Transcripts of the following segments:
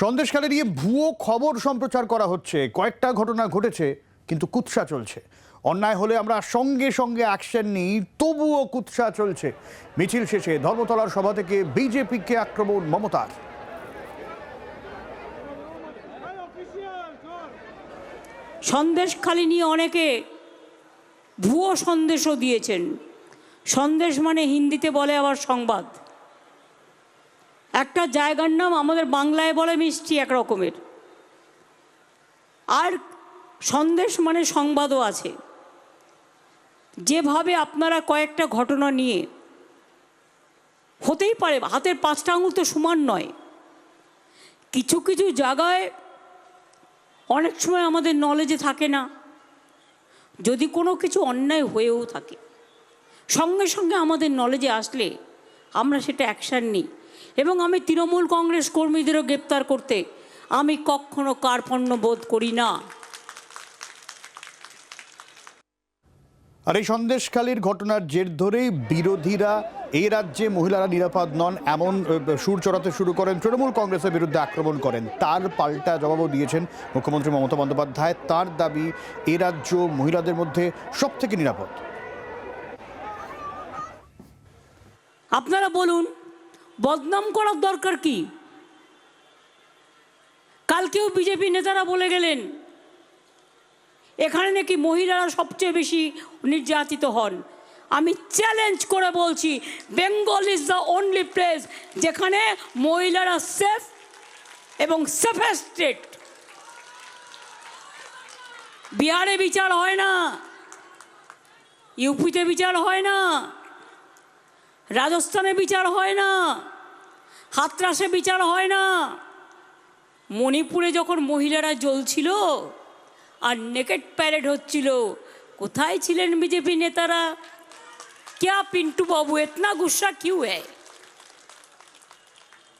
সন্দেশখালে নিয়ে ভুয়ো খবর সম্প্রচার করা হচ্ছে। কয়েকটা ঘটনা ঘটেছে, কিন্তু কুৎসা চলছে। অন্যায় হলে আমরা সঙ্গে সঙ্গে অ্যাকশন নিই, তবুও কুৎসা চলছে। মিছিল শেষে ধর্মতলার সভা থেকে বিজেপিকে আক্রমণ মমতার। সন্দেশখালি নিয়ে অনেকে ভুয়ো সন্দেশও দিয়েছেন। সন্দেশ মানে হিন্দিতে বলে আবার সংবাদ। একটা জায়গার নাম আমাদের বাংলায় বলে মিষ্টি এক রকমের আর সন্দেশ মানে সংবাদও আছে। যেভাবে আপনারা কয়েকটা ঘটনা নিয়ে, হতেই পারে, হাতের পাঁচটা আঙুল তো সমান নয়। কিছু কিছু জায়গায় অনেক সময় আমাদের নলেজে থাকে না। যদি কোনো কিছু অন্যায় হয়েও থাকে, সঙ্গে সঙ্গে আমাদের নলেজে আসলে আমরা সেটা অ্যাকশান নিই। এবং আমি তৃণমূল কংগ্রেস কর্মীদেরও গ্রেপ্তার করতে আমি কখনো কার্পণ্য বোধ করি না। আর এই সন্দেশখালীর ঘটনার জের ধরেই বিরোধীরা এই রাজ্যে মহিলারা নিরাপদ নন এমন সুর চড়াতে শুরু করেন। তৃণমূল কংগ্রেসের বিরুদ্ধে আক্রমণ করেন। তার পাল্টা জবাবও দিয়েছেন মুখ্যমন্ত্রী মমতা বন্দ্যোপাধ্যায়। তার দাবি এ রাজ্য মহিলাদের মধ্যে সব থেকে নিরাপদ। আপনারা বলুন বদনাম করার দরকার কি? কালকেও বিজেপি নেতারা বলে গেলেন, এখানে নাকি মহিলারা সবচেয়ে বেশি নির্যাতিত হন। আমি চ্যালেঞ্জ করে বলছি Bengal is the only place যেখানে মহিলারা সেফ এবং সেফেস্ট স্টেট বিহারে বিচার হয় না, ইউপিতে বিচার হয় না। রাজস্থানে বিচার হয় না, হাতরাসে বিচার হয় না। মণিপুরে যখন মহিলারা জ্বলছিল আর নেকেট প্যারেড হচ্ছিল, কোথায় ছিলেন বিজেপি নেতারা? ক্যা পিন্টু বাবু, এতনা গুসা কিউ হ্যায়?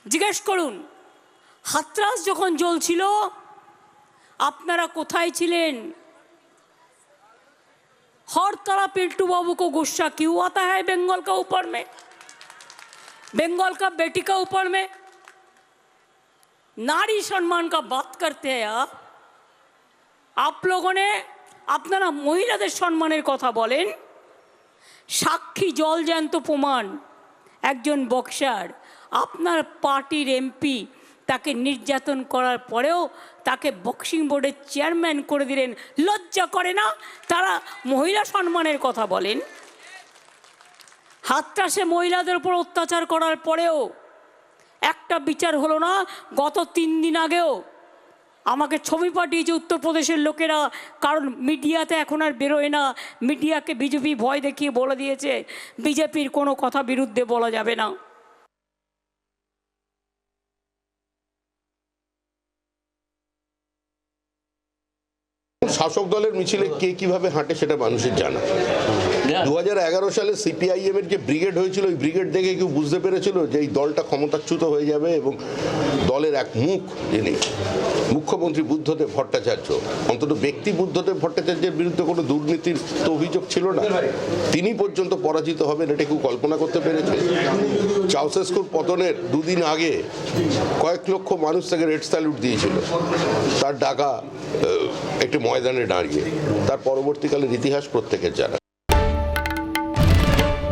জিজ্ঞেস করুন, হাতরাস যখন জ্বলছিল, আপনারা কোথায় ছিলেন? हर तरह पिंटू बाबू को गुस्सा क्यों आता है बंगाल का ऊपर में बंगाल का बेटी का ऊपर में नारी सम्मान का बात करते हैं आप आप लोगों ने আপনারা মহিলাদের সম্মানের কথা বলেন সাক্ষী জল জ্যান্ত প্রমাণ একজন বক্সার আপনার পার্টির এমপি তাকে নির্যাতন করার পরেও তাকে বক্সিং বোর্ডের চেয়ারম্যান করে দিলেন। লজ্জা করে না? তারা মহিলা সম্মানের কথা বলেন। হাতটাসে মহিলাদের উপর অত্যাচার করার পরেও একটা বিচার হলো না, গত তিন দিন আগেও আমাকে ছবি পাঠিয়েছে উত্তরপ্রদেশের লোকেরা, কারণ মিডিয়াতে এখন আর বেরোয় না। মিডিয়াকে বিজেপি ভয় দেখিয়ে বলে দিয়েছে, বিজেপির কোনো কথা বিরুদ্ধে বলা যাবে না। শাসক দলের মিছিলে কে কীভাবে হাঁটে সেটা মানুষের জানা। দু হাজার এগারো সালে সিপিআইএম এর যে ব্রিগেড হয়েছিল, ওই ব্রিগেড দেখে কেউ বুঝতে পেরেছিল যে এই দলটা ক্ষমতাচ্যুত হয়ে যাবে এবং দলের এক মুখ যিনি, মুখ্যমন্ত্রী বুদ্ধদেব ভট্টাচার্য, অন্তত ব্যক্তি বুদ্ধদেব ভট্টাচার্যের বিরুদ্ধে কোনো দুর্নীতির তো অভিযোগ ছিল না। তিনি পর্যন্ত পরাজিত হবেন, এটা কেউ কল্পনা করতে পেরেছে। চাউসেস্কুর পতনের দুদিন আগে কয়েক লক্ষ মানুষ তাকে রেড স্যালুট দিয়েছিল। তার ডাকা একটি ময়দানে দাঁড়িয়ে। তার পরবর্তীকালের ইতিহাস প্রত্যেকের জানা।